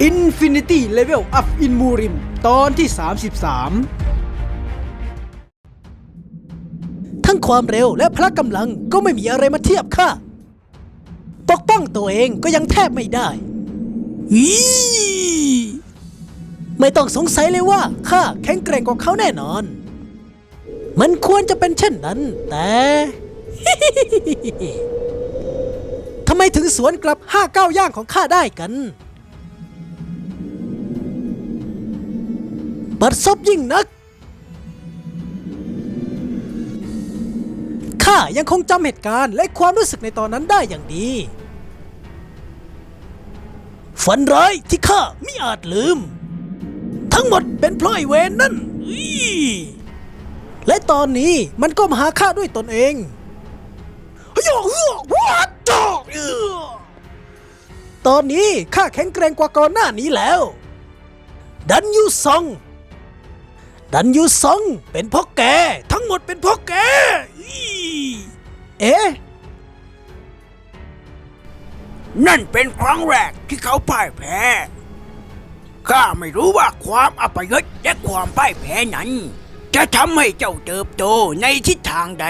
Infinity Level Up in Murim ตอนที่ 33 ทั้งความเร็วและพละกำลังก็ไม่มีอะไรมาเทียบข้าปกป้องตัวเองก็ยังแทบไม่ได้ ไม่ต้องสงสัยเลยว่าข้าแข็งแกร่งกว่าเขาแน่นอน มันควรจะเป็นเช่นนั้น แต่ทำไมถึงสวนกลับห้าเก้าย่างของข้าได้กัน บัดซบยิ่งนัก ข้ายังคงจำเหตุการณ์และความรู้สึกในตอนนั้นได้อย่างดี ฝันร้ายที่ข้าไม่อาจลืม ทั้งหมดเป็นเพราะไอเวนนั่นและตอนนี้มันก็มาหาข้าด้วยตนเองเฮ้ยเฮ้ยวัดจอกเอือตอนนี้ข้าแข็งแกร่งกว่าก่อนหน้านี้แล้ว ดันยูซอง ดันยูซองเป็นเพราะแก ทั้งหมดเป็นเพราะแกอีเอ๊ะ นั่นเป็นครั้งแรกที่เขาพ่ายแพ้ ข้าไม่รู้ว่าความอัปยศและความพ่ายแพ้นั้น จะทำให้เจ้าเติบโตในทิศทางใด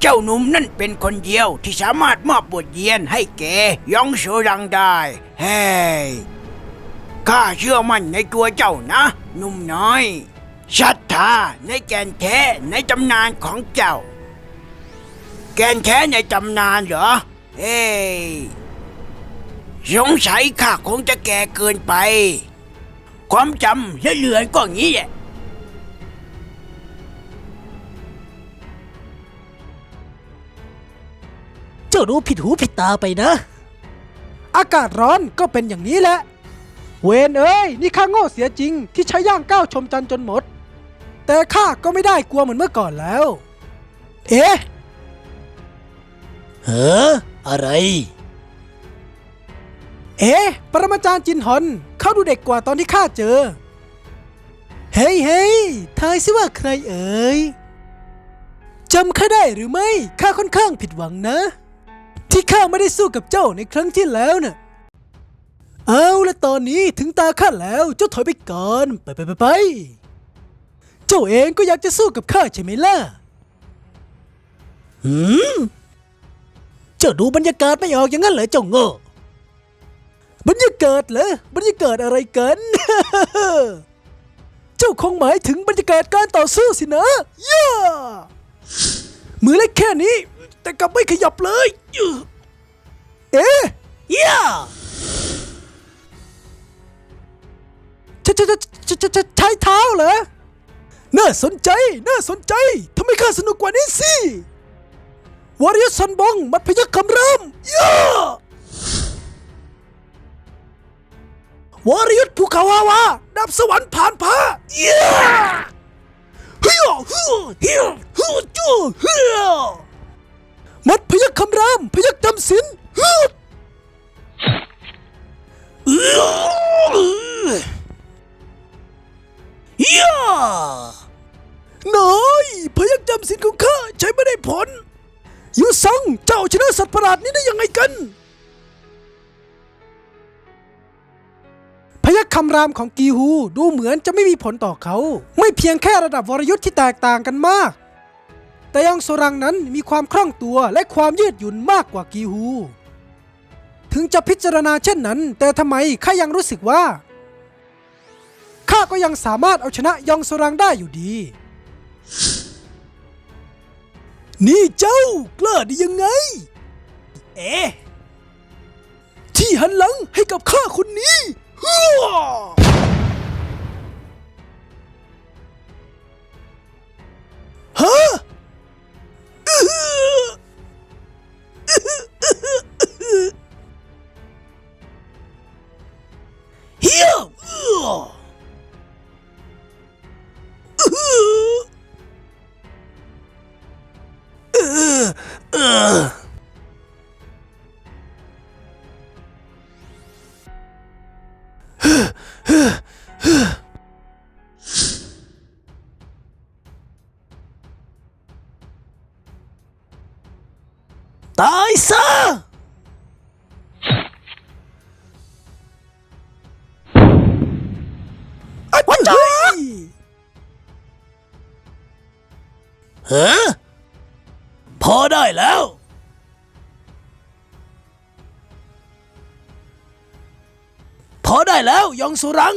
เจ้าหนุ่มนั่นเป็นคนเดียวที่สามารถมอบบทเรียนให้แกยองโซรังได้ เฮ้ ข้าเชื่อมั่นในตัวเจ้านะ หนุ่มน้อยศรัทธาในแกนแท้ในตำนานของเจ้า แกนแท้ในตำนานเหรอ เอ้ยสงสัยข้าคงจะแก่เกินไป ความจำและเลือนก็งี้แหละเจ้ารู้ผิดหูผิดตาไปนะ อากาศร้อนก็เป็นอย่างนี้แหละ เวนเอ้ย นี่ข้าโง่เสียจริงที่ใช้ย่างก้าวชมจันทร์จนหมด แต่ข้าก็ไม่ได้กลัวเหมือนเมื่อก่อนแล้ว เอ๊ะเฮ้ออะไร เอ๊ะปรมาจารย์จินหอน เขาดูเด็กกว่าตอนที่ข้าเจอ เฮ้ยเฮ้ยทายสิว่าใครเอ่ยจำข้าได้หรือไม่ข้าค่อนข้างผิดหวังนะ ที่ข้าไม่ได้สู้กับเจ้าในครั้งที่แล้วน่ะ เอาละตอนนี้ถึงตาข้าแล้วเจ้าถอยไปก่อน ไปไปไปไปเจ้าเองก็อยากจะสู้กับข้าใช่ไหมล่ะหืมเจ้าดูบรรยากาศไม่ออกอย่างนั้นเหรอเจ้าโง่บรรยากาศเหรอบรรยากาศอะไรกัน เจ้าคงหมายถึงบรรยากาศการต่อสู้สินะย่ามือเล็กแค่นี้ แต่กลับไม่ขยับเลย เอ๊ะย่า จะจะจะจะจะจะใช้เท้าเหรอ น่าสนใจ น่าสนใจ ทำไมข้าสนุกกว่านี้สิวาริยสันบง มัดพยัคฆ์คำรามย่าวาริยุทธภูเขาวาวาดับสวรรค์ผ่านผ้าย่าเฮียเฮียเฮียเฮียจูเฮียมัดพยักคำรามพยักจำสินเฮีย ยเฮียน้อยพยักจำสินของข้าใช้ไม่ได้ผล ยูซังเจ้าชนะสัตว์ประหลาดนี้ได้ยังไงกัน พยัคฆ์คำรามของกีฮูดูเหมือนจะไม่มีผลต่อเขา ไม่เพียงแค่ระดับวรยุทธ์ที่แตกต่างกันมาก แต่ยังโซรังนั้นมีความคล่องตัวและความยืดหยุ่นมากกว่ากีฮู ถึงจะพิจารณาเช่นนั้น แต่ทำไมข้ายังรู้สึกว่า ข้าก็ยังสามารถเอาชนะยองโซรังได้อยู่ดี นี่เจ้ากล้าได้ยังไง เอ๊ที่หันหลังให้กับข้าคนนี้ฮึ่ 으, 으. 나이스! 아, 완전! 어? ซะเฮ้อพอได้แล้ว พอได้แล้วยองสุรัง